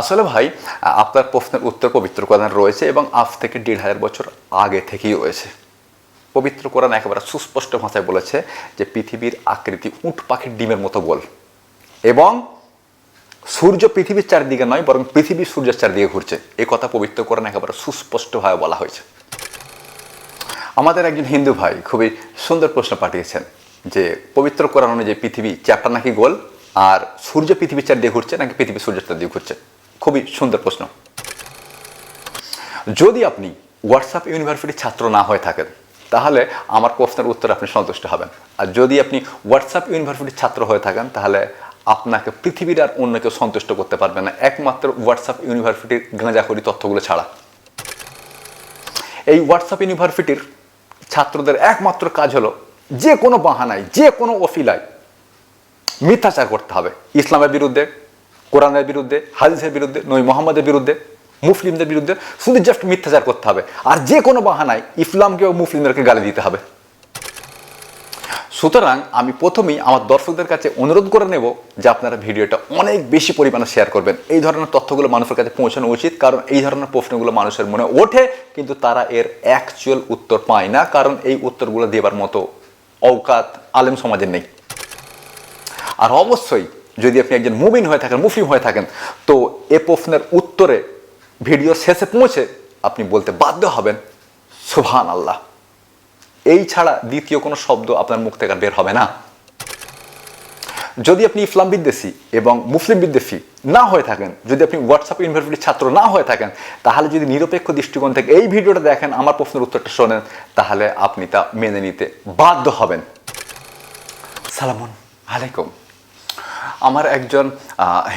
আসলে ভাই, আপনার প্রশ্নের উত্তর পবিত্র কোরআন রয়েছে এবং আজ থেকে দেড় হাজার বছর আগে থেকেই রয়েছে। পবিত্র কোরআন একেবারে সুস্পষ্ট ভাষায় বলেছে যে পৃথিবীর আকৃতি উট পাখির ডিমের মতো গোল এবং সূর্য পৃথিবীর চারদিকে নয়, বরং পৃথিবী সূর্যের চারদিকে ঘুরছে। এ কথা পবিত্র কোরআন একেবারে সুস্পষ্টভাবে বলা হয়েছে। আমাদের একজন হিন্দু ভাই খুবই সুন্দর প্রশ্ন পাঠিয়েছেন যে পবিত্র কোরআন অনুযায়ী পৃথিবী চ্যাপ্টার নাকি গোল, আর সূর্য পৃথিবীর চারদিকে ঘুরছে নাকি পৃথিবী সূর্যের চারদিকে ঘুরছে? খুবই সুন্দর প্রশ্ন। যদি আপনি হোয়াটসঅ্যাপ ইউনিভার্সিটির ছাত্র না হয়ে থাকেন, তাহলে আমার প্রশ্নের উত্তর আপনি সন্তুষ্ট হবেন। আর যদি আপনি হোয়াটসঅ্যাপ ইউনিভার্সিটির ছাত্র হয়ে থাকেন, তাহলে আপনাকে পৃথিবীর আর অন্য কেউ সন্তুষ্ট করতে পারবে না, একমাত্র হোয়াটসঅ্যাপ ইউনিভার্সিটির গাঁজাখড়ি তথ্যগুলো ছাড়া। এই হোয়াটসঅ্যাপ ইউনিভার্সিটির ছাত্রদের একমাত্র কাজ হলো যে কোনো বাহানায়, যে কোনো অফিলায় মিথ্যাচার করতে হবে। ইসলামের বিরুদ্ধে কোরআনের বিরুদ্ধে, হাদিসের বিরুদ্ধে নই মোহাম্মদের বিরুদ্ধে, মুসলিমদের বিরুদ্ধে শুধু জাস্ট মিথ্যাচার করতে হবে। আর যে কোনো বাহানায় ইসলামকে ও মুসলিমদেরকে গালি দিতে হবে। সুতরাং আমি প্রথমেই আমার দর্শকদের কাছে অনুরোধ করে নেব যে আপনারা ভিডিওটা অনেক বেশি পরিমাণে শেয়ার করবেন। এই ধরনের তথ্যগুলো মানুষের কাছে পৌঁছানো উচিত, কারণ এই ধরনের প্রশ্নগুলো মানুষের মনে ওঠে, কিন্তু তারা এর অ্যাকচুয়াল উত্তর পায় না, কারণ এই উত্তরগুলো দেবার মতো অওকাত আলেম সমাজের নেই। আর অবশ্যই যদি আপনি একজন মুমিন হয়ে থাকেন, মুসলিম হয়ে থাকেন, তো এ প্রশ্নের উত্তরে ভিডিও শেষে পৌঁছে আপনি বলতে বাধ্য হবেন সুবহান আল্লাহ এই ছাড়া দ্বিতীয় কোনো শব্দ আপনার মুখ থেকে বের হবে না। যদি আপনি ইসলাম বিদ্বেষী এবং মুসলিম বিদ্বেষী না হয়ে থাকেন, যদি আপনি হোয়াটসঅ্যাপ ইউনিভার্সিটির ছাত্র না হয়ে থাকেন, তাহলে যদি নিরপেক্ষ দৃষ্টিকোণ থেকে এই ভিডিওটা দেখেন, আমার প্রশ্নের উত্তরটা শোনেন, তাহলে আপনি তা মেনে নিতে বাধ্য হবেন। সালামুন আলাইকুম। আমার একজন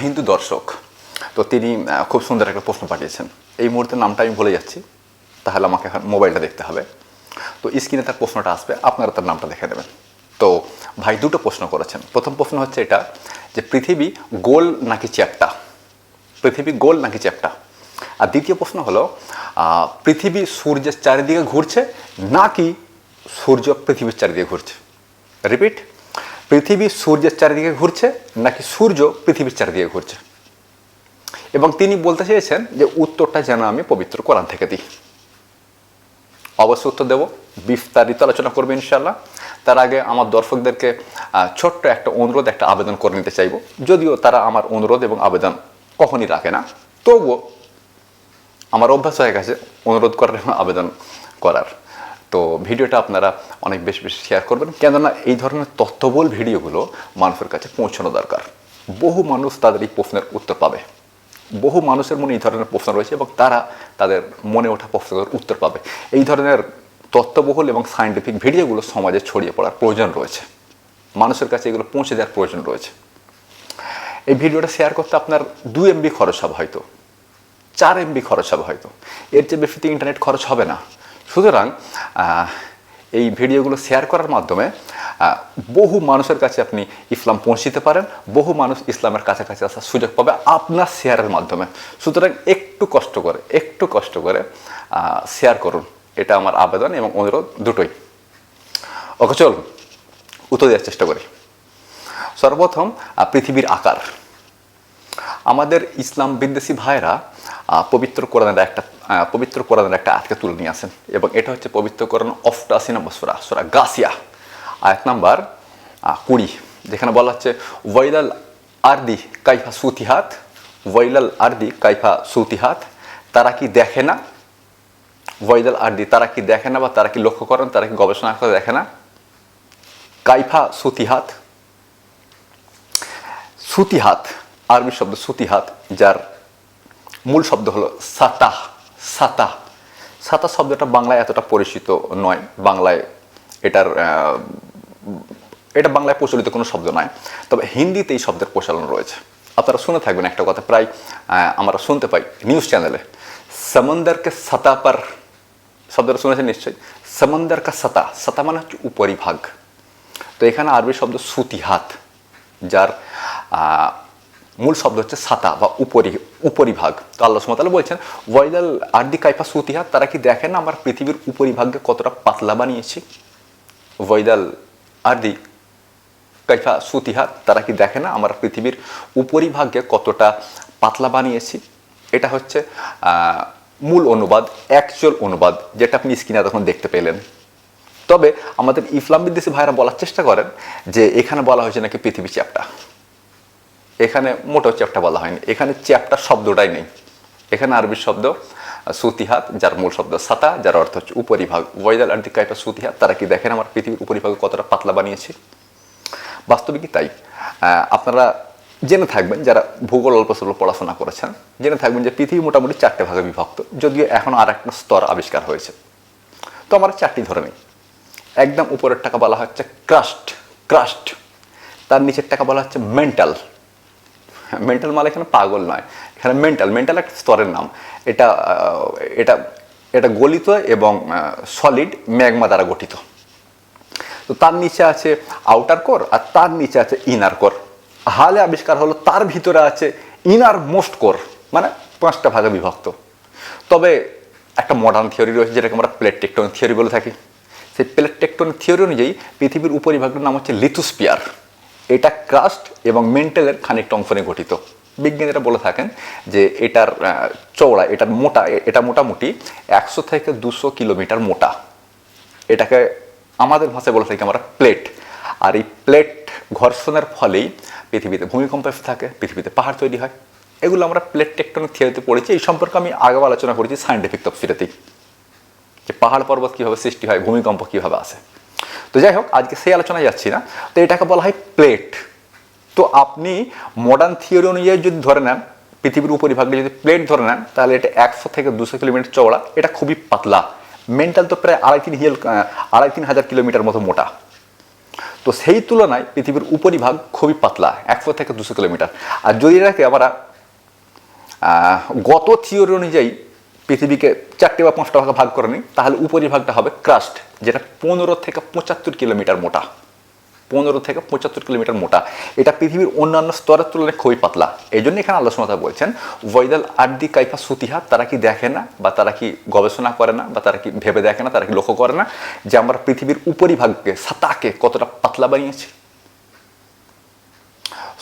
হিন্দু দর্শক, তো তিনি খুব সুন্দর একটা প্রশ্ন পাঠিয়েছেন। এই মুহূর্তে নামটা আমি ভুলে যাচ্ছি, তাহলে আমাকে এখন মোবাইলটা দেখতে হবে। তো স্ক্রিনে তার প্রশ্নটা আসবে, আপনারা তার নামটা দেখে দেবেন তো ভাই দুটো প্রশ্ন করেছেন। প্রথম প্রশ্ন হচ্ছে এটা যে, পৃথিবী গোল নাকি চ্যাপ্টা? পৃথিবী গোল নাকি চ্যাপ্টা? আর দ্বিতীয় প্রশ্ন হলো পৃথিবী সূর্যের চারিদিকে ঘুরছে নাকি সূর্য পৃথিবীর চারিদিকে ঘুরছে? রিপিট। পৃথিবী সূর্যের চারিদিকে ঘুরছে নাকি সূর্য পৃথিবীর চারিদিকে ঘুরছে? এবং তিনি বলতে চেয়েছেন যে উত্তরটা যেন আমি পবিত্র কোরআন থেকে দিই। অবশ্যই উত্তর দেবো। বিস্তারিত আলোচনা করব ইনশাল্লাহ তার আগে আমার দর্শকদেরকে ছোট্ট একটা অনুরোধ, একটা আবেদন করে নিতে চাইব। যদিও তারা আমার অনুরোধ এবং আবেদন কখনই রাখে না, তবুও আমার অভ্যাস হয়ে গেছে অনুরোধ করার এবং আবেদন করার। তো ভিডিওটা আপনারা অনেক বেশি বেশি শেয়ার করবেন। কেননা এই ধরনের তথ্যবল ভিডিওগুলো মানুষের কাছে পৌঁছানো দরকার। বহু মানুষ তাদের এই প্রশ্নের উত্তর পাবে। বহু মানুষের মনে এই ধরনের প্রশ্ন রয়েছে এবং তারা তাদের মনে ওঠা প্রশ্নের উত্তর পাবে। এই ধরনের তথ্যবহুল এবং সায়েন্টিফিক ভিডিওগুলো সমাজে ছড়িয়ে পড়ার প্রয়োজন রয়েছে। মানুষের কাছে এগুলো পৌঁছে দেওয়ার প্রয়োজন রয়েছে। এই ভিডিওটা শেয়ার করতে আপনার দু এমবি খরচ হবে হয়তো। চার এমবি খরচ হবে হয়তো। এর চেয়ে বেশিতে ইন্টারনেট খরচ হবে না। সুতরাং এই ভিডিওগুলো শেয়ার করার মাধ্যমে বহু মানুষের কাছে আপনি ইসলাম পৌঁছিতে পারেন, বহু মানুষ ইসলামের কাছাকাছি আসার সুযোগ পাবে আপনার শেয়ারের মাধ্যমে। সুতরাং একটু কষ্ট করে, একটু কষ্ট করে শেয়ার করুন। এটা আমার আবেদন এবং অনুরোধ দুটোই। ওকে, চলুন, উত্তর দেওয়ার চেষ্টা করি। সর্বপ্রথম পৃথিবীর আকার। আমাদের ইসলাম বিদ্বেষী ভাইরা পবিত্র কোরআনের একটা পবিত্র কোরআনের একটা আয়াতকে তুলে নিয়ে আসেন। এবং এটা হচ্ছে পবিত্র কোরআন অষ্টাশি নম্বর সুরা সুরা গাসিয়া। আয়াত নাম্বার কুড়ি, যেখানে বলা হচ্ছে, ওয়াইলাল আরদি কাইফা সুতিহাত, ওয়াইলাল আরদি কাইফা সুতিহাত, তারা কি দেখে না? ওয়াইদাল আরদি, তারা কি দেখে না বা তারা কি লক্ষ্য করেন, তারা কি গবেষণা করে দেখে না? কাইফা সুতিহাত সুতিহাত আরবি শব্দ সুতিহাত, যার মূল শব্দ হলো সাতাহ সাতাহ। সাতা শব্দটা বাংলায় এতটা পরিচিত নয়, বাংলায় এটার এটা বাংলায় প্রচলিত কোনো শব্দ নয়। তবে হিন্দিতে এই শব্দের প্রচলন রয়েছে। আপনারা শুনে থাকবেন একটা কথা, প্রায় আমরা শুনতে পাই নিউজ চ্যানেলে সমন্দরকে সাতা পার শব্দটা শুনেছেন নিশ্চয়ই? সমন্দর কা সাতা সাতা মানে হচ্ছে উপরিভাগ। তো এখানে আরবি শব্দ সুতিহাত, যার মূল শব্দ হচ্ছে সাতা বা উপরি, উপরিভাগ। তো আল্লাহ সুমতাল বলছেন ওয়াইদাল আর্দি কাইফা সুতিহাত তারা কি দেখেন না আমার পৃথিবীর উপরিভাগকে কতটা পাতলা বানিয়েছি? ওয়াইদাল আর্দি কাইফা সুতিহাত তারা কি দেখে না আমার পৃথিবীর উপরিভাগকে কতটা পাতলা বানিয়েছি? এটা হচ্ছে মূল অনুবাদ অ্যাকচুয়াল অনুবাদ, যেটা আপনি স্ক্রিনে তখন দেখতে পেলেন। তবে আমাদের ইসলাম বিদ্বেষী ভাইরা বলার চেষ্টা করেন যে এখানে বলা হয়েছে নাকি পৃথিবী চ্যাপ্টা এখানে মোটো চ্যাপ্টা বলা হয়নি। এখানে চ্যাপ্টা শব্দটাই নেই। এখানে আরবি শব্দ সুতিহাত, যার মূল শব্দ সাতা, যার অর্থ হচ্ছে উপরিভাগ। ওয়াইদাল আর্দি কাইফা সুতিহাত, তারা কি দেখেন আমার পৃথিবীর উপরিভাগে কতটা পাতলা বানিয়েছি? বাস্তবিকই তাই? আপনারা জেনে থাকবেন যারা ভূগোল অল্প স্বল্প পড়াশোনা করেছেন, জেনে থাকবেন যে পৃথিবী মোটামুটি চারটে ভাগে বিভক্ত, যদিও এখন আর একটা স্তর আবিষ্কার হয়েছে। তো আমরা চারটি ধরে নিই একদম উপরের টাকা বলা হচ্ছে ক্রাস্ট ক্রাস্ট তার নিচের টাকা বলা হচ্ছে মেন্টাল মেন্টাল মাল এখানে পাগল নয়। এখানে মেন্টাল মেন্টাল একটা স্তরের নাম। এটা এটা এটা গলিত এবং সলিড ম্যাগমা দ্বারা গঠিত। তো তার নিচে আছে আউটার কোর আর তার নিচে আছে ইনার কোর হালে আবিষ্কার হলো তার ভিতরে আছে ইনার মোস্ট কোর মানে পাঁচটা ভাগে বিভক্ত। তবে একটা মডার্ন থিওরি রয়েছে যেটাকে আমরা প্লেট টেকটনিক থিওরি বলে থাকি। সেই প্লেট টেকটনিক থিওরি অনুযায়ী পৃথিবীর উপরিভাগের নাম হচ্ছে লিথোস্পিয়ার এটা ক্রাস্ট এবং মেন্টালের খানিকটা অংশ নিয়ে গঠিত। বিজ্ঞানীরা বলে থাকেন যে এটার চওড়া, এটার মোটা এটা মোটামুটি একশো থেকে দুশো কিলোমিটার মোটা। এটাকে আমাদের ভাষায় বলে থাকি আমরা প্লেট আর এই প্লেট ঘর্ষণের ফলেই পৃথিবীতে ভূমিকম্প থাকে, পৃথিবীতে পাহাড় তৈরি হয়। এগুলো আমরা প্লেট টেকটনিক থিওরিতে পড়েছি। এই সম্পর্কে আমি আগেও আলোচনা করেছি সায়েন্টিফিক তফসিরেতেই যে পাহাড় পর্বত কীভাবে সৃষ্টি হয়, ভূমিকম্প কীভাবে আসে। তো যাই হোক, আজকে সেই আলোচনায় যাচ্ছি না। তো এটাকে বলা হয় প্লেট তো আপনি মডার্ন থিওরি অনুযায়ী যদি ধরে নেন, পৃথিবীর উপরিভাগে যদি প্লেট ধরে নেন, তাহলে এটা একশো থেকে দুশো কিলোমিটার চওড়া, এটা খুবই পাতলা। মেন্টাল তো প্রায় আড়াই তিন হিল আড়াই তিন হাজার কিলোমিটার মতো মোটা। তো সেই তুলনায় পৃথিবীর উপরিভাগ খুবই পাতলা, একশো থেকে দুশো কিলোমিটার। আর যদি এটাকে আমরা গত থিওরি অনুযায়ী পৃথিবীকে চারটে বা পাঁচটা ভাগে ভাগ করে নিই, তাহলে উপরিভাগটা হবে ক্রাস্ট যেটা পনেরো থেকে পঁচাত্তর কিলোমিটার মোটা। পনেরো থেকে পঁচাত্তর কিলোমিটার মোটা। এটা পৃথিবীর অন্যান্য স্তরের তুলনায় খুবই পাতলা। এই জন্য এখানে আলোচনা বলছেন, ওয়াইদাল আড্ডি কাইফা সুতিহা তারা কি দেখে না, বা তারা কি গবেষণা করে না, বা তারা কি ভেবে দেখে না, তারা কি লক্ষ্য করে না যে আমরা পৃথিবীর উপরিভাগকে সাতাকে কতটা পাতলা বানিয়েছি?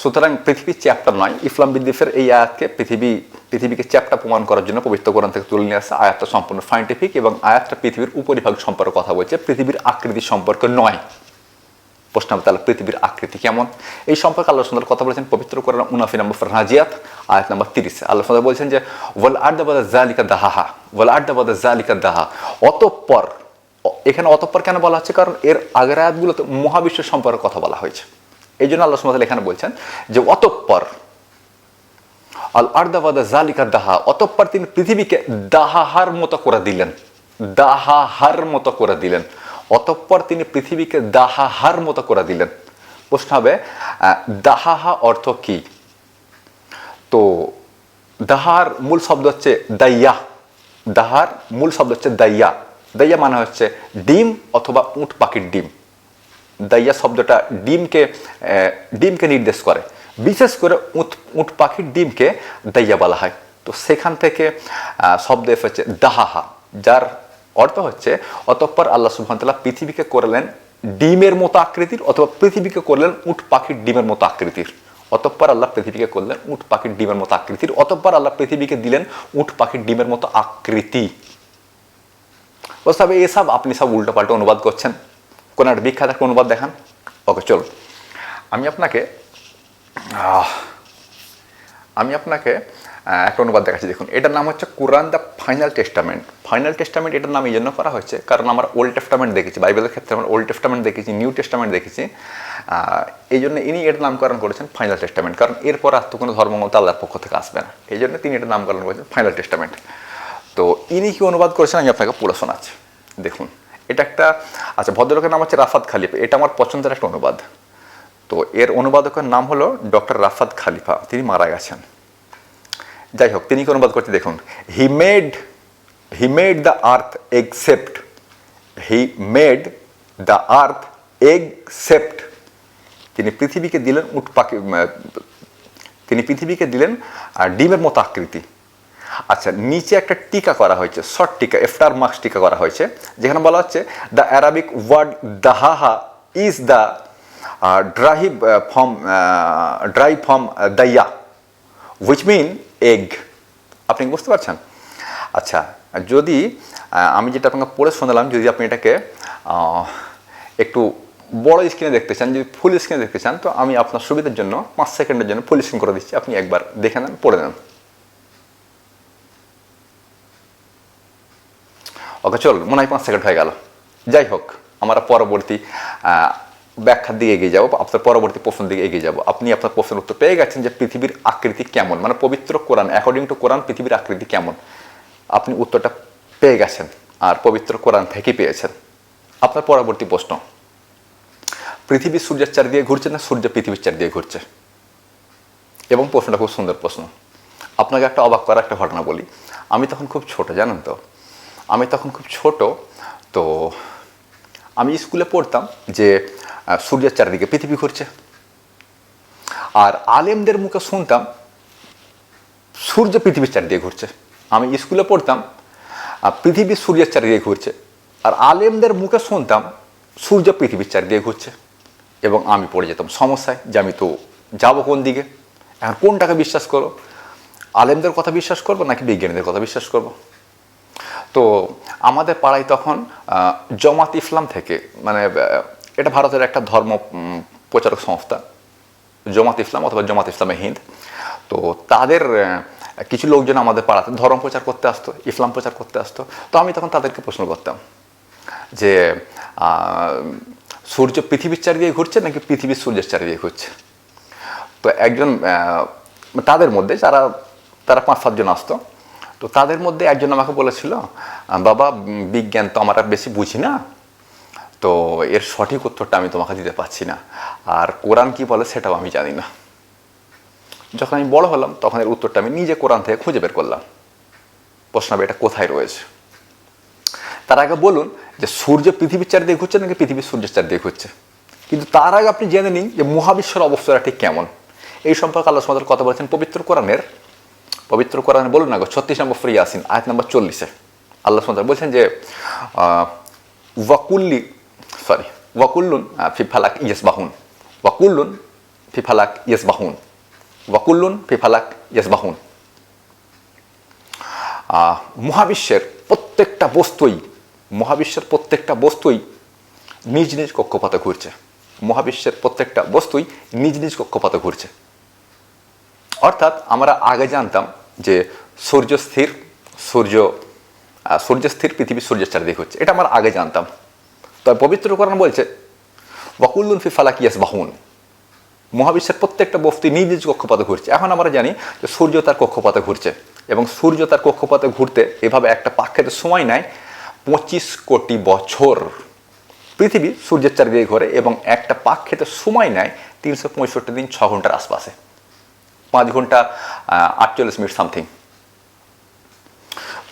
সুতরাং পৃথিবী চ্যাপ্টার নয়, ইসলাম বিদ্বেষের এই আয়াতকে পৃথিবী, পৃথিবীকে চ্যাপ্টার প্রমাণ করার জন্য পবিত্র কোরআন থেকে তুলে নিয়ে আসছে আয়াতটা সম্পূর্ণ সাইন্টিফিক এবং আয়াতটা পৃথিবীর উপরিভাগ সম্পর্কে কথা বলছে, পৃথিবীর আকৃতি সম্পর্কে নয়। প্রশ্ন তাহলে পৃথিবীর আকৃতি কেমন? এই সম্পর্কে আল্লাহ সুন্দর কথা বলেছেন, পবিত্র কোরআন উনাফি নম্বর রাজিয়াত আয়াত নম্বর তিরিশ। আল্লাহ সুন্দর বলছেন যে, ওয়াল আড্ডাবাদা জালিকা দাহাহা ওয়াল আড্ডাবাদা জালিকা দাহা অতঃপর, এখানে অতঃপর কেন বলা হচ্ছে? কারণ এর আগের আয়াতগুলোতে মহাবিশ্ব সম্পর্কে কথা বলা হয়েছে। এই জন্য আল্লাহ সুন্দর এখানে বলছেন যে অতঃপর, আল আর্দাবাদা জালিকা দাহা, অতঃপর তিনি পৃথিবীকে দাহাহার মতো করে দিলেন, দাহাহার মতো করে দিলেন, অতঃপর তিনি পৃথিবীকে দাহাহার মতো করে দিলেন। প্রশ্ন হবে দাহাহা অর্থ কি? তো দাহার মূল শব্দ হচ্ছে দাইয়া, দাহার মূল শব্দ হচ্ছে দাইয়া দাইয়া মানে হচ্ছে ডিম অথবা উট পাখির ডিম। দাইয়া শব্দটা ডিমকে ডিমকে নির্দেশ করে। বিশেষ করে উট উট পাখির ডিমকে দাইয়া বলা হয়। তো সেখান থেকে শব্দ এসেছে দাহাহা, যার অর্থ হচ্ছে অতঃপর আল্লাহ সুবহানাহু পৃথিবীকে করলেন ডিমের মতো আকৃতির অথবা পৃথিবীকে করলেন উট পাখির ডিমের মতো আকৃতির। অতঃপর আল্লাহ পৃথিবীকে করলেন উট পাখির ডিমের মতো আকৃতির। অতঃপর আল্লাহ পৃথিবীকে দিলেন উট পাখির ডিমের মতো আকৃতি। বুঝতে হবে এসব আপনি সব উল্টো পাল্টো অনুবাদ করছেন। কোন একটা বিখ্যাত একটা অনুবাদ দেখান। ওকে চলো আমি আপনাকে আমি আপনাকে একটা অনুবাদ দেখাচ্ছি। দেখুন, এটার নাম হচ্ছে Quran the final testament. Final testament এটার নাম এই জন্য করা হয়েছে, কারণ আমরা ওল্ড টেস্টামেন্ট দেখেছি, বাইবেলের ক্ষেত্রে আমরা ওল্ড টেস্টামেন্ট দেখেছি, নিউ টেস্টামেন্ট দেখেছি। এই জন্য ইনি এটার নামকরণ করেছেন ফাইনাল টেস্টামেন্ট, কারণ এরপর আর তো কোনো ধর্মমত আল্লাহর পক্ষ থেকে আসবে না। এই জন্য তিনি এটার নামকরণ করেছেন ফাইনাল টেস্টামেন্ট। তো ইনি কি অনুবাদ করেছেন আমি আপনাকে পুরো শোনাচ্ছি। দেখুন এটা একটা আচ্ছা ভদ্রলোকের নাম হচ্ছে রাফাত খালিফা। এটা আমার পছন্দের একটা অনুবাদ। তো এর অনুবাদকের নাম হলো ডক্টর রাফাত খালিফা। তিনি মারা গেছেন। যাই হোক, তিনি অনুবাদ করতে দেখুন। He made he made the earth except he made the earth except তিনি পৃথিবীকে দিলেন উট তিনি পৃথিবীকে দিলেন ডিমের মতো আকৃতি। আচ্ছা নিচে একটা টিকা করা হয়েছে, শর্ট টিকা এফটার মার্কস টিকা করা হয়েছে, যেখানে বলা হচ্ছে the Arabic word দাহাহা is the derived from derived from দাইয়া which mean egg আপনি বুঝতে পারছেন? আচ্ছা যদি আমি যেটা আপনাকে পড়ে শোনালাম, যদি আপনি এটাকে একটু বড় স্ক্রিনে দেখতে চান, যদি ফুল স্ক্রিনে দেখতে চান, তো আমি আপনার সুবিধার জন্য পাঁচ সেকেন্ডের জন্য ফুল স্ক্রিন করে দিচ্ছি। আপনি একবার দেখে নেন, পড়ে নেন। ওকে, চল, মনে হয় পাঁচ সেকেন্ড হয়ে গেল। যাই হোক, আমরা পরবর্তী ব্যাখ্যার দিকে এগিয়ে যাব, আপনার পরবর্তী প্রশ্নের দিকে এগিয়ে যাব। আপনি আপনার প্রশ্নের উত্তর পেয়ে গেছেন যে পৃথিবীর আকৃতি কেমন মানে পবিত্র কোরআন অ্যাকর্ডিং টু কোরআন পৃথিবীর আকৃতি কেমন? আপনি উত্তরটা পেয়ে গেছেন আর পবিত্র কোরআন থেকেই পেয়েছেন। আপনার পরবর্তী প্রশ্ন, পৃথিবী সূর্যের চারদিকে ঘুরছে না সূর্য পৃথিবীর চারদিকে ঘুরছে? এবং প্রশ্নটা খুব সুন্দর প্রশ্ন। আপনাকে একটা অবাক করা একটা ঘটনা বলি। আমি তখন খুব ছোট, জানেন তো? আমি তখন খুব ছোট, তো আমি স্কুলে পড়তাম যে সূর্যের চারিদিকে পৃথিবী ঘুরছে। আর আলেমদের মুখে শুনতাম, সূর্য পৃথিবীর চারিদিকে ঘুরছে। আমি স্কুলে পড়তাম পৃথিবী সূর্যের চারিদিকে ঘুরছে। আর আলেমদের মুখে শুনতাম, সূর্য পৃথিবীর চারিদিকে ঘুরছে। এবং আমি পড়ে যেতাম সমস্যায় যে আমি তো যাব কোন দিকে? এখন কোনটাকে বিশ্বাস করো আলেমদের কথা বিশ্বাস করব নাকি বিজ্ঞানীদের কথা বিশ্বাস করব? তো আমাদের পাড়ায় তখন জমাত ইসলাম থেকে মানে এটা ভারতের একটা ধর্ম প্রচারক সংস্থা, জমাত ইসলাম অথবা জমাত ইসলামে হিন্দ। তো তাদের কিছু লোকজন আমাদের পাড়াতে ধর্ম প্রচার করতে আসতো, ইসলাম প্রচার করতে আসতো। তো আমি তখন তাদেরকে প্রশ্ন করতাম যে সূর্য পৃথিবীর চারিদিকে ঘুরছে নাকি পৃথিবীর সূর্যের চারিদিকে ঘুরছে? তো একজন তাদের মধ্যে যারা, তারা পাঁচ সাতজন আসতো। তো তাদের মধ্যে একজন আমাকে বলেছিল, বাবা, বিজ্ঞান তো আমরা বেশি বুঝি না, তো এর সঠিক উত্তরটা আমি তোমাকে দিতে পারছি না। আর কোরআন কি বলে সেটাও আমি জানি না। যখন আমি বড় হলাম, তখন এর উত্তরটা আমি নিজে কোরআন থেকে খুঁজে বের করলাম। প্রশ্ন এটা কোথায় রয়েছে? তার আগে বলুন যে সূর্য পৃথিবীর চারিদিকে ঘুরছে নাকি পৃথিবীর সূর্যের চারিদিকে ঘুরছে? কিন্তু তার আগে আপনি জেনে নিন যে মহাবিশ্বের অবস্থাটা ঠিক কেমন। এই সম্পর্কে আল্লাহ সুমাদের কথা বলেছেন পবিত্র কোরআনের পবিত্র কোরআনে বলুন না গো ছত্রিশ নম্বর ফ্রি আসিন আয়াত নম্বর চল্লিশে। আল্লাহ সুমাদ বলছেন যে ওয়াকুল্লি সরি ওয়াকুল্লুন আহ, ফি ফালাক ইয়েস বাহুন ওয়াকুল্লুন ফি ফালাক ইয়েস বাহুন ওয়াকুল্লুন ফি ফালাক ইয়েস বাহুন মহাবিশ্বের প্রত্যেকটা বস্তুই মহাবিশ্বের প্রত্যেকটা বস্তুই নিজ নিজ কক্ষপথে ঘুরছে। মহাবিশ্বের প্রত্যেকটা বস্তুই নিজ নিজ কক্ষপথে ঘুরছে। অর্থাৎ আমরা আগে জানতাম যে সূর্য স্থির, সূর্য সূর্য স্থির পৃথিবী সূর্যের চারিদিকে হচ্ছে। এটা আমরা আগে জানতাম। তবে পবিত্র কোরআন বলছে, ওয়াকুল্লুন ফি ফালাকিয়াস বাহুন মহাবিশ্বের প্রত্যেকটা বস্তি নিজ নিজ কক্ষপথে ঘুরছে। এখন আমরা জানি যে সূর্য তার কক্ষপথে ঘুরছে এবং সূর্য তার কক্ষপথে ঘুরতে এভাবে একটা পাক খেতে সময় নেয় পঁচিশ কোটি বছর। পৃথিবী সূর্যের চারিদিকে ঘোরে এবং একটা পাক সময় নেয় তিনশো পঁয়ষট্টি দিন ছ ঘণ্টার আশপাশে। পাঁচ ঘণ্টা আটচল্লিশ মিনিট সামথিং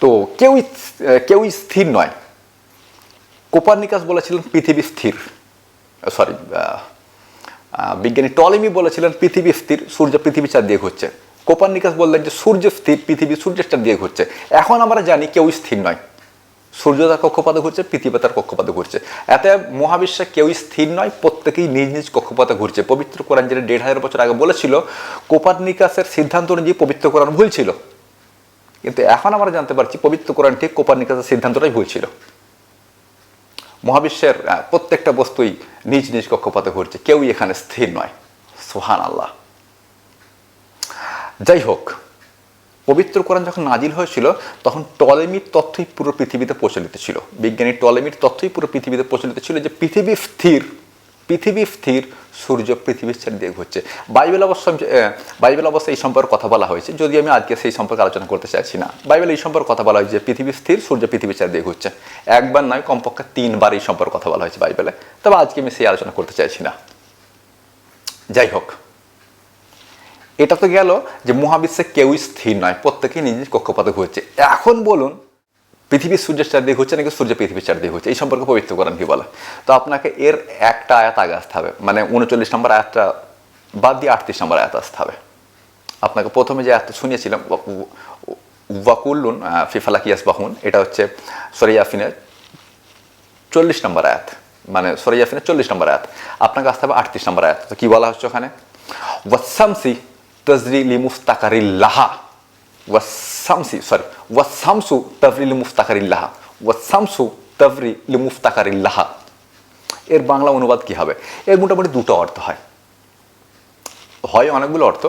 তো কেউই কেউই স্থির নয়। কোপারনিকাস বলেছিলেন পৃথিবী স্থির। সরি বিজ্ঞানী টলেমি বলেছিলেন পৃথিবী স্থির, সূর্য পৃথিবী চার দিয়ে ঘুরছে। কোপারনিকাস বললেন যে সূর্য স্থির, পৃথিবী সূর্যের চার দিয়ে ঘুরছে। এখন আমরা জানি কেউই স্থির নয়। সূর্য তার কক্ষপথে ঘুরছে, পৃথিবী তার কক্ষপথে ঘুরছে। এতে মহাবিশ্বে কেউই স্থির নয়, প্রত্যেকেই নিজ নিজ কক্ষপথে ঘুরছে। পবিত্র কোরআন যেটা দেড় হাজার বছর আগে বলেছিল, কোপারনিকাসের সিদ্ধান্ত অনুযায়ী পবিত্র কোরআন ভুল ছিল। কিন্তু এখন আমরা জানতে পারছি, পবিত্র কোরআন ঠিক কোপারনিকাসের সিদ্ধান্তটাই ভুল ছিল। মহাবিশ্বের প্রত্যেকটা বস্তুই নিজ নিজ কক্ষপথে ঘুরছে, কেউই এখানে স্থির নয়। সোহান আল্লাহ যাই হোক পবিত্র কোরআন যখন নাজিল হয়েছিল, তখন টলেমির তথ্যই পুরো পৃথিবীতে প্রচলিত ছিল। বিজ্ঞানী টলেমির তথ্যই পুরো পৃথিবীতে প্রচলিত ছিল যে পৃথিবী স্থির পৃথিবী স্থির, সূর্য পৃথিবীর চারিদিকে ঘুরছে। বাইবেল অবশ্য বাইবেল অবশ্য এই সম্পর্কে কথা বলা হয়েছে। যদি আমি আজকে সেই সম্পর্কে আলোচনা করতে চাইছি না, বাইবেল এই সম্পর্কে কথা বলা হয়েছে যে পৃথিবী স্থির, সূর্য পৃথিবীর চারিদিকে ঘুরছে। একবার নয়, কমপক্ষে তিনবার এই সম্পর্কে কথা বলা হয়েছে বাইবেলে। তবে আজকে আমি সেই আলোচনা করতে চাইছি না। যাই হোক। এটা তো গেল যে মহাবিশ্বে কেউই স্থির নয়, প্রত্যেকেই নিজ নিজ কক্ষপথে ঘুরছে এখন বলুন পৃথিবীর সূর্যের চারদিকে ঘুরছে নাকি সূর্য পৃথিবীর চারদিকে ঘুরছে এই সম্পর্কে পবিত্র করেন কি বলে? তো আপনাকে এর একটা আয়াত আগে আসতে হবে মানে উনচল্লিশ নম্বর আয়াতটা বাদ দিয়ে আটত্রিশ নম্বর আয়াত আসতে হবে। আপনাকে প্রথমে যে আয়াতটা শুনিয়েছিলাম ওয়াকুল্লুন ফিফালাকিয়াস বাহুন এটা হচ্ছে সরিয়াফিনের চল্লিশ নম্বর আয়াত মানে সরিয়াফিনের চল্লিশ নম্বর আয়াত। আপনাকে আসতে হবে আটত্রিশ নম্বর আয়াত। তো কী বলা হচ্ছে ওখানে? ওয়াসামসি তাজরি লিমুস্তাকারিল্লাহা ওয়াসামসি সরি ওয়াসামসু তাভরি লিমুস্তাকারিল্লাহা ওয়াসামসু তাভরি লিমুস্তাকারিল্লাহা এর বাংলা অনুবাদ কি হবে? এর মোটামুটি দুটো অর্থ হয়। হয় অনেকগুলো অর্থ,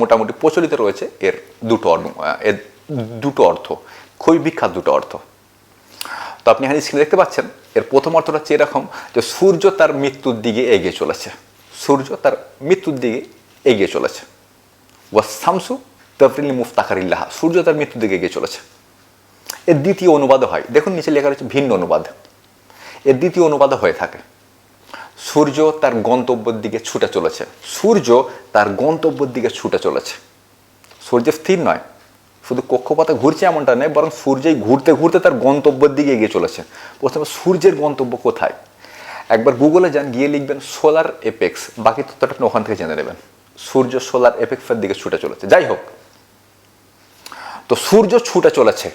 মোটামুটি প্রচলিত রয়েছে এর দুটো এর দুটো অর্থ, খুবই বিখ্যাত দুটো অর্থ। তো আপনি এখানে স্ক্রিনে দেখতে পাচ্ছেন? এর প্রথম অর্থটা হচ্ছে এরকম যে সূর্য তার মৃত্যুর দিকে এগিয়ে চলেছে। সূর্য তার মৃত্যুর দিকে এগিয়ে চলেছে। ওয়া সামসু তফরিল মুফতাকারিল্লাহ সূর্য তার মৃত্যুর দিকে এগিয়ে চলেছে। এর দ্বিতীয় অনুবাদ হয়। দেখুন, নিচে লেখা রয়েছে ভিন্ন অনুবাদ। এর দ্বিতীয় অনুবাদ হয়ে থাকে, সূর্য তার গন্তব্যের দিকে ছুটে চলেছে। সূর্য তার গন্তব্যের দিকে ছুটে চলেছে। সূর্য স্থির নয়, শুধু কক্ষপথে ঘুরছে এমনটা নয়, বরং সূর্যই ঘুরতে ঘুরতে তার গন্তব্যের দিকে এগিয়ে চলেছে। প্রথমে সূর্যের গন্তব্য কোথায়? একবার গুগলে যান, গিয়ে লিখবেন সোলার এপেক্স বাকি তথ্যটা আপনি ওখান থেকে জেনে নেবেন। সূর্য সোলার এপেক্সের দিকে ছুটে চলেছে। যাই হোক, তো সূর্য ছুটে চলেছে।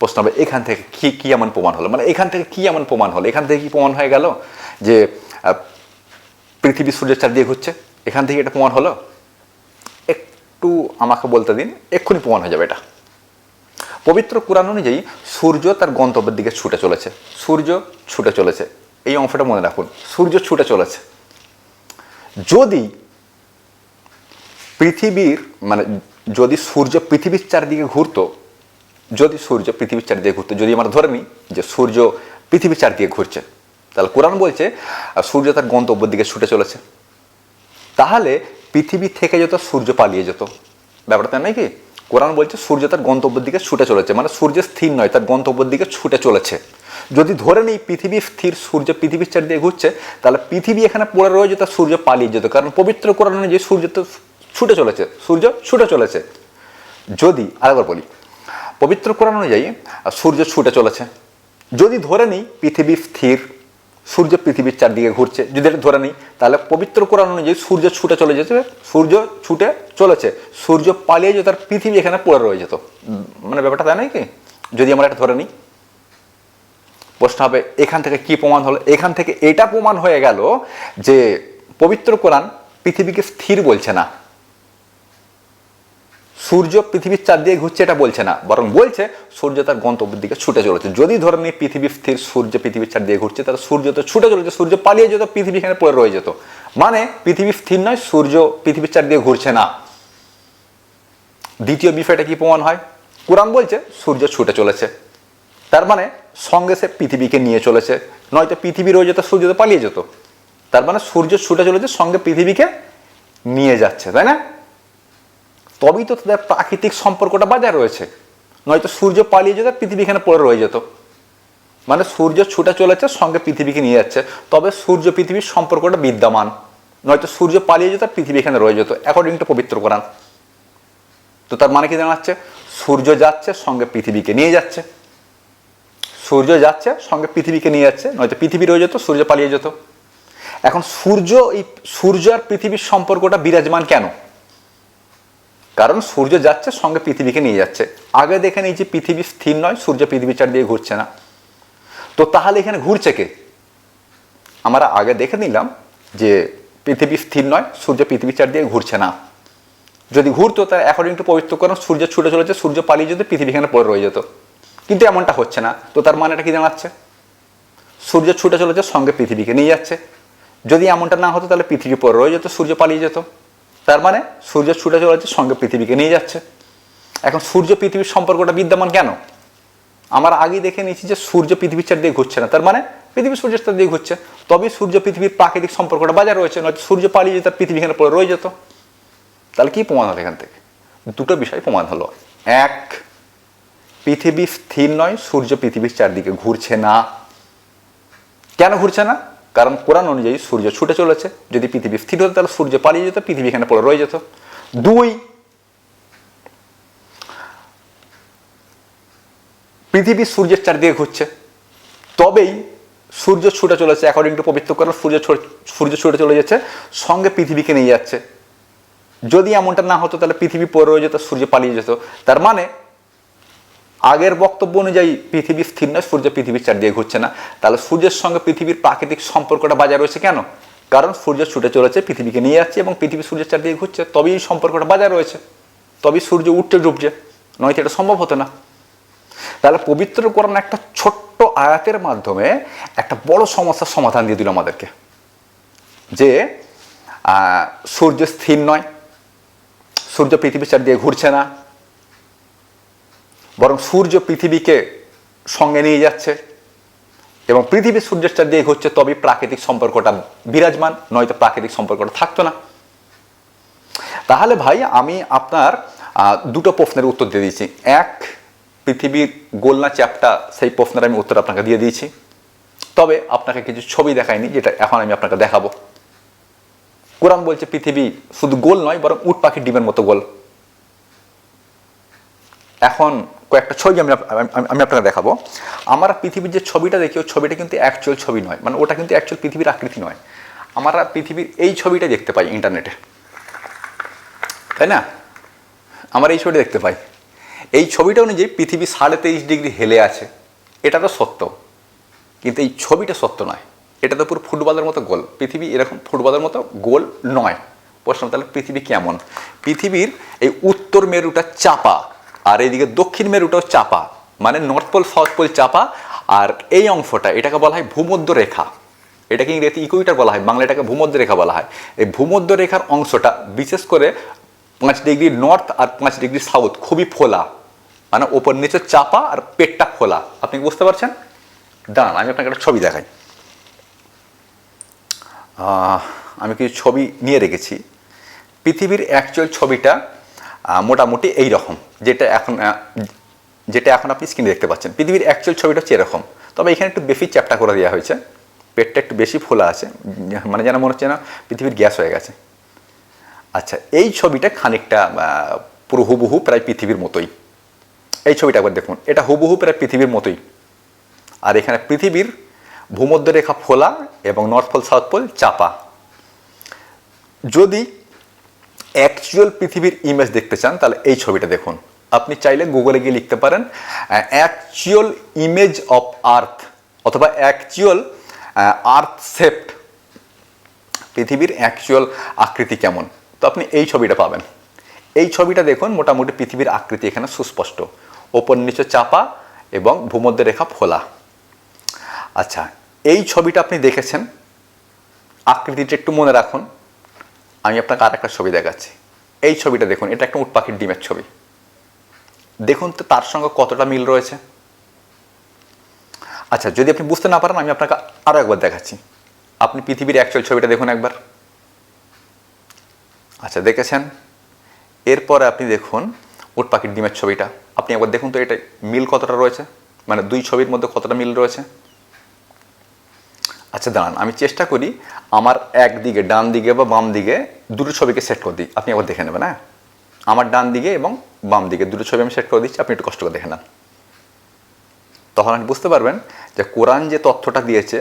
প্রশ্ন হবে, এখান থেকে কি কি এমন প্রমাণ হলো? মানে এখান থেকে কি এমন প্রমাণ হলো? এখান থেকে কি প্রমাণ হয়ে গেল যে পৃথিবী সূর্যের চার দিয়ে ঘুরছে? এখান থেকে এটা প্রমাণ হলো? একটু আমাকে বলতে দিন, এক্ষুনি প্রমাণ হয়ে যাবে এটা। পবিত্র কোরআন অনুযায়ী সূর্য তার গন্তব্যের দিকে ছুটে চলেছে। সূর্য ছুটে চলেছে। এই অংশটা মনে রাখুন, সূর্য ছুটে চলেছে। যদি পৃথিবীর মানে যদি সূর্য পৃথিবীর চারদিকে ঘুরতো, যদি সূর্য পৃথিবীর চারদিকে ঘুরতো, যদি আমরা ধরে নিই যে সূর্য পৃথিবীর চারদিকে ঘুরছে, তাহলে কোরআন বলছে সূর্য তার গন্তব্যের দিকে ছুটে চলেছে। তাহলে পৃথিবী থেকে যেত সূর্য পালিয়ে যেত, ব্যাপারটা নয় কি? কোরআন বলছে সূর্য তার গন্তব্যের দিকে ছুটে চলেছে মানে সূর্য স্থির নয়, তার গন্তব্যের দিকে ছুটে চলেছে। যদি ধরে নিই পৃথিবী স্থির, সূর্য পৃথিবীর চারদিকে ঘুরছে, তাহলে পৃথিবী এখানে পড়ে রয়ে যেত সূর্য পালিয়ে যেত। কারণ পবিত্র কোরআন অনুযায়ী সূর্য তো ছুটে চলেছে, সূর্য ছুটে চলেছে। যদি আরেকবার বলি, পবিত্র কোরআন অনুযায়ী সূর্য ছুটে চলেছে। যদি ধরে নিই পৃথিবী স্থির, সূর্য পৃথিবীর চারদিকে ঘুরছে, যদি এটা ধরে নিই, তাহলে পবিত্র কোরআন অনুযায়ী সূর্য ছুটে চলে যেতে সূর্য ছুটে চলেছে। সূর্য পালিয়ে যেত আর পৃথিবী এখানে পড়ে রয়ে যেত। মানে ব্যাপারটা তাই নয় কি? যদি আমরা এটা ধরে নিই, প্রশ্ন হবে, এখান থেকে কি প্রমাণ হলো? এখান থেকে এটা প্রমাণ হয়ে গেল যে পবিত্র কোরআন পৃথিবীকে স্থির বলছে না। সূর্য পৃথিবীর চার দিয়ে ঘুরছে এটা বলছে না, বরং বলছে সূর্য তার গন্তব্যের দিকে ছুটে চলেছে। যদি ধরে নিই পৃথিবী স্থির, সূর্য পৃথিবীর চার দিয়ে ঘুরছে, তাহলে সূর্য তো ছুটে চলেছে, সূর্য পালিয়ে যেত, পৃথিবী এখানে পড়ে রয়ে যেত। মানে পৃথিবী স্থির নয়, সূর্য পৃথিবীর চার দিয়ে ঘুরছে না। দ্বিতীয় বিষয়টা কি প্রমাণ হয়? কোরআন বলছে সূর্য ছুটে চলেছে। তার মানে সঙ্গে সে পৃথিবীকে নিয়ে চলেছে, নয়তো পৃথিবী রয়ে যেত, সূর্য তো পালিয়ে যেত। তার মানে সূর্য ছুটে চলেছে, সঙ্গে পৃথিবীকে নিয়ে যাচ্ছে, তাই না? তবেই তো তাদের প্রাকৃতিক সম্পর্কটা বজায় রয়েছে। নয়তো সূর্য পালিয়ে যেত পৃথিবী এখানে পড়ে রয়ে যেত। মানে সূর্য ছুটে চলেছে, সঙ্গে পৃথিবীকে নিয়ে যাচ্ছে। তবে সূর্য পৃথিবীর সম্পর্কটা বিদ্যমান। নয়তো সূর্য পালিয়ে যেত পৃথিবী এখানে রয়ে যেত অ্যাকর্ডিং টু পবিত্র কোরআন। তো তার মানে কি জানাচ্ছে? সূর্য যাচ্ছে, সঙ্গে পৃথিবীকে নিয়ে যাচ্ছে। সূর্য যাচ্ছে, সঙ্গে পৃথিবীকে নিয়ে যাচ্ছে। নয়তো পৃথিবী রয়ে যেত, সূর্য পালিয়ে যেত। এখন সূর্য এই সূর্য আর পৃথিবীর সম্পর্কটা বিরাজমান কেন? কারণ সূর্য যাচ্ছে, সঙ্গে পৃথিবীকে নিয়ে যাচ্ছে। আগে দেখে নিই যে পৃথিবী স্থির নয়, সূর্য পৃথিবীর চার দিয়ে ঘুরছে না। তো তাহলে এখানে ঘুরছে কে? আমরা আগে দেখে নিলাম যে পৃথিবী স্থির নয়, সূর্য পৃথিবীর চার দিয়ে ঘুরছে না। যদি ঘুরতো তার অ্যাকর্ডিং টু পবিত্র কারণ সূর্য ছুটে চলেছে, সূর্য পালিয়ে যেত, পৃথিবী এখানে পড়ে রয়ে যেত। কিন্তু এমনটা হচ্ছে না। তো তার মানেটা কি জানাচ্ছে? সূর্য ছুটে চলেছে, সঙ্গে পৃথিবীকে নিয়ে যাচ্ছে। যদি এমনটা না হতো, তাহলে পৃথিবী পরে রয়ে যেত, সূর্য পালিয়ে যেত। তার মানে সূর্য ছুটে চলেছে সঙ্গে পৃথিবীকে নিয়ে যাচ্ছে। এখন সূর্য পৃথিবীর সম্পর্কটা বিদ্যমান কেন? আমরা আগেই দেখে নিয়েছি যে সূর্য পৃথিবীর চার দিয়ে ঘুরছে না। তার মানে পৃথিবী সূর্যের চার দিয়ে ঘুরছে। তবেই সূর্য পৃথিবীর প্রাকৃতিক সম্পর্কটা বাজার রয়েছে, নয়তো সূর্য পালিয়ে যেত, পৃথিবী এখানে পড়ে রয়ে যেত। তাহলে কি প্রমাণ হলো এখান থেকে? দুটো বিষয় প্রমাণ হলো। এক, পৃথিবী স্থির নয়, সূর্য পৃথিবীর চারদিকে ঘুরছে না। কেন ঘুরছে না? কারণ কোরআন অনুযায়ী সূর্য ছুটে চলেছে। যদি পৃথিবী স্থির হতো, তাহলে সূর্য পালিয়ে যেত, পৃথিবী এখানে পড়ে রয়ে যেত। দুই, পৃথিবী সূর্যের চারদিকে ঘুরছে। তবেই সূর্য ছুটে চলেছে অ্যাকর্ডিং টু পবিত্র করার সূর্য সূর্য ছুটে চলে যাচ্ছে, সঙ্গে পৃথিবীকে নিয়ে যাচ্ছে। যদি এমনটা না হতো, তাহলে পৃথিবী পড়ে রয়ে যেত, সূর্য পালিয়ে যেত। তার মানে আগের বক্তব্য অনুযায়ী পৃথিবী স্থির নয়, সূর্য পৃথিবীর চার দিয়ে ঘুরছে না। তাহলে সূর্যের সঙ্গে পৃথিবীর প্রাকৃতিক সম্পর্কটা বজায় রয়েছে কেন? কারণ সূর্য ছুটে চলেছে, পৃথিবীকে নিয়ে যাচ্ছে এবং পৃথিবী সূর্যের চারদিকে ঘুরছে, তবেই এই সম্পর্কটা বাজার রয়েছে। তবেই সূর্য উঠছে ডুবছে, নয়তো এটা সম্ভব হতো না। তাহলে পবিত্র কোরআন একটা ছোট্ট আয়াতের মাধ্যমে একটা বড় সমস্যার সমাধান দিয়ে দিল আমাদেরকে। যে সূর্য স্থির নয়, সূর্য পৃথিবীর চারদিকে ঘুরছে না বরং সূর্য পৃথিবীকে সঙ্গে নিয়ে যাচ্ছে। এবং পৃথিবী সূর্যের চারদিকে ঘুরছে, তবেই প্রাকৃতিক সম্পর্কটা বিরাজমান, নয়তো প্রাকৃতিক সম্পর্কটা থাকতো না। তাহলে ভাই, আমি আপনার দুটো প্রশ্নের উত্তর দিয়ে দিয়েছি। এক, পৃথিবীর গোলনা চ্যাপটা, সেই প্রশ্নের আমি উত্তর আপনাকে দিয়ে দিয়েছি। তবে আপনাকে কিছু ছবি দেখাইনি, যেটা এখন আমি আপনাকে দেখাবো। কোরআন বলছে, পৃথিবী শুধু গোল নয়, বরং উট পাখির ডিমের মতো গোল। এখন কয়েকটা ছবি আমি আমি- আপনাকে দেখাবো। আমরা পৃথিবীর যে ছবিটা দেখি, ওই ছবিটা কিন্তু অ্যাকচুয়াল ছবি নয়। মানে ওটা কিন্তু অ্যাকচুয়াল পৃথিবীর আকৃতি নয়। আমরা পৃথিবীর এই ছবিটা দেখতে পাই ইন্টারনেটে তাই না? আমরা এই ছবিটা দেখতে পাই। এই ছবিটা অনুযায়ী পৃথিবী সাড়ে তেইশ ডিগ্রি হেলে আছে। এটা তো সত্য। কিন্তু এই ছবিটা সত্য নয়। এটা তো পুরো ফুটবলের মতো গোল। পৃথিবী এরকম ফুটবলের মতো গোল নয়। প্রশ্ন তাহলে পৃথিবী কেমন? পৃথিবীর এই উত্তর মেরুটা চাপা। আর এইদিকে দক্ষিণ মেরুটাও চাপা মানে নর্থ পোল সাউথ পোল চাপা, আর এই অংশটা, এটাকে বলা হয় ভূমধ্য রেখা এটাকে ইংরেজি ইকুইটার বলা হয় বাংলা এটাকে ভূমধ্য রেখা বলা হয়। এই ভূমধ্য রেখার অংশটা বিশেষ করে পাঁচ ডিগ্রি নর্থ আর পাঁচ ডিগ্রি সাউথ খুবই ফোলা। মানে ওপর নিচে চাপা আর পেটটা খোলা আপনি বুঝতে পারছেন? দাঁড়ান, আমি আপনাকে একটা ছবি দেখাই। আমি কিছু ছবি নিয়ে রেখেছি। পৃথিবীর অ্যাকচুয়াল ছবিটা মোটামুটি এই রকম যেটা এখন যেটা এখন আপনি স্ক্রিনে দেখতে পাচ্ছেন। পৃথিবীর অ্যাকচুয়াল ছবিটা হচ্ছে এরকম। তবে এখানে একটু বেশি চ্যাপটা করে দেওয়া হয়েছে। পেটটা একটু বেশি ফোলা আছে মানে যেন মনে হচ্ছে না পৃথিবীর গ্যাস হয়ে গেছে। আচ্ছা এই ছবিটা খানিকটা পুরো হুবহু প্রায় পৃথিবীর মতোই। এই ছবিটা একবার দেখুন, এটা হুবহু প্রায় পৃথিবীর মতোই। আর এখানে পৃথিবীর ভূমধ্য রেখা ফোলা এবং নর্থ পোল সাউথ পোল চাপা। যদি অ্যাকচুয়াল পৃথিবীর ইমেজ দেখতে চান, তাহলে এই ছবিটা দেখুন। আপনি চাইলে গুগলে গিয়ে লিখতে পারেন অ্যাকচুয়াল ইমেজ অফ আর্থ অথবা অ্যাকচুয়াল আর্থ শেপড পৃথিবীর অ্যাকচুয়াল আকৃতি কেমন। তো আপনি এই ছবিটা পাবেন। এই ছবিটা দেখুন, মোটামুটি পৃথিবীর আকৃতি এখানে সুস্পষ্ট। ওপর নিচে চাপা এবং ভূমধ্য রেখা ফোলা। আচ্ছা এই ছবিটা আপনি দেখেছেন? আকৃতিটা একটু মনে রাখুন। আমি আপনাকে আর একটা ছবি দেখাচ্ছি। এই ছবিটা দেখুন, এটা একটা উট পাখির ডিমের ছবি। দেখুন তো তার সঙ্গে কতটা মিল রয়েছে। আচ্ছা যদি আপনি বুঝতে না পারেন, আমি আপনাকে আরও একবার দেখাচ্ছি। আপনি পৃথিবীর অ্যাকচুয়াল ছবিটা দেখুন একবার। আচ্ছা দেখেছেন? এরপরে আপনি দেখুন উট পাখির ডিমের ছবিটা। আপনি একবার দেখুন তো, এটা মিল কতটা রয়েছে? মানে দুই ছবির মধ্যে কতটা মিল রয়েছে? আচ্ছা দাঁড়ান, আমি চেষ্টা করি আমার একদিকে ডান দিকে বা বাম দিকে দুটো ছবিকে সেট করে দিই। আপনি একবার দেখে নেবেন হ্যাঁ? আমার ডান দিকে এবং বাম দিকে দুটো ছবি আমি সেট করে দিচ্ছি, আপনি একটু কষ্ট করে দেখে নেন। তখন আপনি বুঝতে পারবেন যে কোরআন যে তথ্যটা দিয়েছে,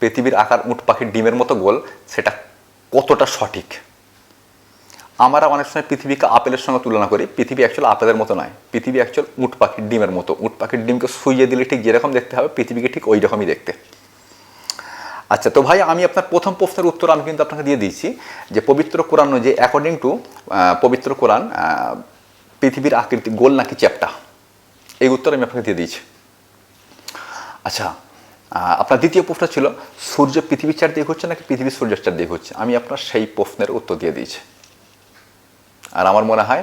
পৃথিবীর আকার উট পাখির ডিমের মতো গোল, সেটা কতটা সঠিক? আমরা অনেক সময় পৃথিবীকে আপেলের সঙ্গে তুলনা করি, পৃথিবী অ্যাকচুয়াল আপেলের মতো নয়, পৃথিবী অ্যাকচুয়াল উট পাখির ডিমের মতো। উট পাখির ডিমকে শুইয়ে দিলে ঠিক যেরকম দেখতে হবে, পৃথিবীকে ঠিক ওই রকমই দেখতে। আচ্ছা তো ভাই, আমি আপনার প্রথম প্রশ্নের উত্তর আমি কিন্তু আপনাকে দিয়ে দিয়েছি যে পবিত্র কোরআন যে অ্যাকর্ডিং টু পবিত্র কোরআন পৃথিবীর আকৃতি, গোল নাকি চ্যাপটা? এই উত্তর আমি আপনাকে দিয়ে দিয়েছি। আচ্ছা আপনার দ্বিতীয় প্রশ্ন ছিল, সূর্য পৃথিবীর চারদিকে হচ্ছে নাকি পৃথিবী সূর্যের চারদিকে হচ্ছে আমি আপনার সেই প্রশ্নের উত্তর দিয়ে দিয়েছি। আর আমার মনে হয়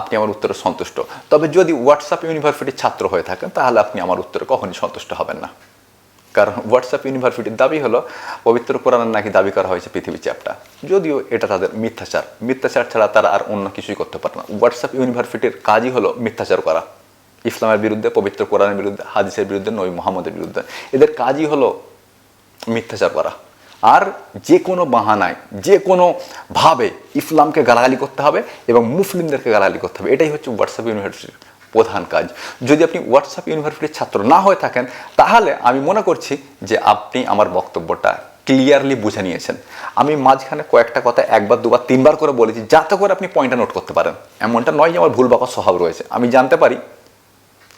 আপনি আমার উত্তরে সন্তুষ্ট। তবে যদি হোয়াটসঅ্যাপ ইউনিভার্সিটির ছাত্র হয়ে থাকেন, তাহলে আপনি আমার উত্তরে কখনই সন্তুষ্ট হবেন না। কারণ হোয়াটসঅ্যাপ ইউনিভার্সিটির দাবি হলো, পবিত্র কোরআনের নাকি দাবি করা হয়েছে পৃথিবী চ্যাপটা যদিও এটা তাদের মিথ্যাচার। মিথ্যাচার ছাড়া তারা আর অন্য কিছুই করতে পারে না। হোয়াটসঅ্যাপ ইউনিভার্সিটির কাজই হলো মিথ্যাচার করা। ইসলামের বিরুদ্ধে, পবিত্র কোরআনের বিরুদ্ধে, হাদিসের বিরুদ্ধে, নবী মোহাম্মদের বিরুদ্ধে। এদের কাজই হলো মিথ্যাচার করা। আর যে কোনো বাহানায়, যে কোনো ভাবে ইসলামকে গালাগালি করতে হবে এবং মুসলিমদেরকে গালাগালি করতে হবে। এটাই হচ্ছে হোয়াটসঅ্যাপ ইউনিভার্সিটির প্রধান কাজ। যদি আপনি হোয়াটসঅ্যাপ ইউনিভার্সিটির ছাত্র না হয়ে থাকেন, তাহলে আমি মনে করছি যে আপনি আমার বক্তব্যটা ক্লিয়ারলি বুঝে নিয়েছেন। আমি মাঝখানে কয়েকটা কথা একবার, দুবার, তিনবার করে বলেছি, যাতে করে আপনি পয়েন্টটা নোট করতে পারেন। এমনটা নয় যে আমার ভুল বাকা স্বভাব রয়েছে। আমি জানতে পারি।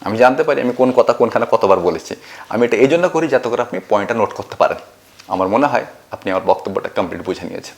আমি জানতে পারি আমি কোন কথা কোনখানে কতবার বলেছি। আমি এটা এই জন্য করি যাতে করে আপনি পয়েন্টটা নোট করতে পারেন। আমার মনে হয় আপনি আমার বক্তব্যটা কমপ্লিট বুঝে নিয়েছেন।